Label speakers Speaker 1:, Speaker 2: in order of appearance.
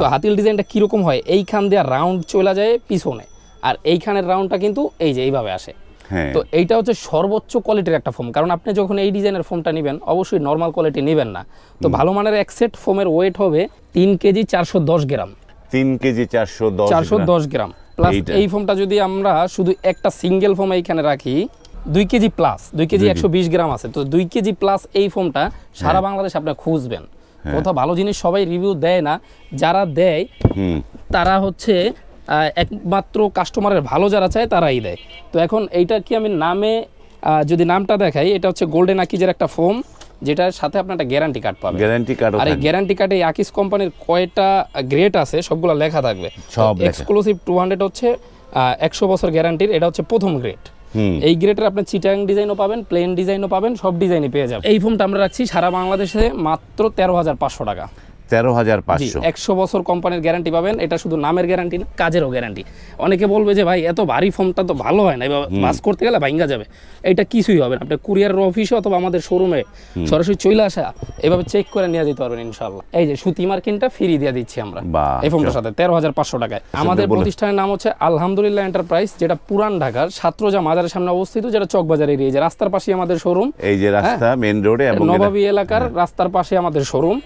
Speaker 1: তো হাতিল ডিজাইনটা কীরকম হয়? এইখান দিয়ে রাউন্ড চলে যায় পিছনে। আর এইখানের রাউন্ডটা কিন্তু এই যে এইভাবে আসে।
Speaker 2: হ্যাঁ।
Speaker 1: তো এইটা হচ্ছে সর্বোচ্চ কোয়ালিটির একটা ফোম কারণ আপনি যখন এই ডিজাইনের ফোমটা নেবেন অবশ্যই নর্মাল কোয়ালিটি নেবেন না। তো ভালো মানের এক সেট ফোমের ওয়েট হবে তিন কেজি চারশো দশ গ্রাম।
Speaker 2: তিন কেজি চারশো দশ
Speaker 1: চারশো দশ গ্রাম। প্লাস। এই ফোমটা যদি আমরা শুধু একটা সিঙ্গেল ফোম এইখানে রাখি দুই কেজি প্লাস দুই কেজি একশো বিশ গ্রাম আছে। তো দুই কেজি প্লাস এই ফোমটা
Speaker 2: হ্যাঁ।
Speaker 1: সারা বাংলাদেশ আপনি খুঁজবেন। কোথাও ভালো জিনিস সবাই রিভিউ দেয় না যারা দেয় তারা হচ্ছে একমাত্র কাস্টমারের ভালো যারা চায় তারাই দেয়। তো এখন এইটা কি আমি নামে যদি নামটা দেখাই এটা হচ্ছে গোল্ডেন আকিজের একটা ফোম যেটার সাথে আপনার একটা গ্যারান্টি কার্ড পাবেন।
Speaker 2: গ্যারান্টি কার্ড
Speaker 1: আর এই গ্যারান্টি কার্ডে আকিস কোম্পানির কয়টা গ্রেড আছে সবগুলো লেখা থাকবে।
Speaker 2: সব।
Speaker 1: এক্সক্লুসিভ টু হান্ড্রেড হচ্ছে একশো বছর গ্যারান্টির এটা হচ্ছে প্রথম গ্রেড এই গ্রেটের আপনি চিটাং ডিজাইনও পাবেন, প্লেন ডিজাইনও পাবেন, সব ডিজাইনই পেয়ে যাবেন। এই ফোনটা আমরা রাখছি সারা বাংলাদেশে মাত্র তেরো হাজার পাঁচশো টাকা।
Speaker 2: তেরো হাজার পাঁচশো।
Speaker 1: একশো বছর কোম্পানির গ্যারান্টি পাবেন এটা শুধু নামের গ্যারান্টি না কাজেরও গ্যারান্টি অনেকে বলবে যে ভাই এত ভারী ফোনটা তো ভালো হয় না বাস করতে গেলে ভাঙ্গা যাবে। এটা কিছুই হবে না। আপনি কুরিয়ারের অফিসে অথবা আমাদের শোরুমে সরাসরি চলে আসা এভাবে চেক করে নিয়ে যেতে পারবেন ইনশাল্লাহ এই যে সুতি মার্কিনটা ফ্রি দিয়ে দিচ্ছি আমরা এই ফোনটার সাথে তেরো হাজার পাঁচশো টাকায়। আমাদের প্রতিষ্ঠানের নাম হচ্ছে আলহামদুলিল্লাহ এন্টারপ্রাইজ যেটা পুরান ঢাকার ছাত্রজা মাজারের সামনে অবস্থিত যেটা চকবাজার এরিয়া যে রাস্তার পাশে আমাদের শোরুম
Speaker 2: এই যে রাস্তা মেন রোডে
Speaker 1: নবাবী এলাকার রাস্তার পাশে আমাদের শোরুম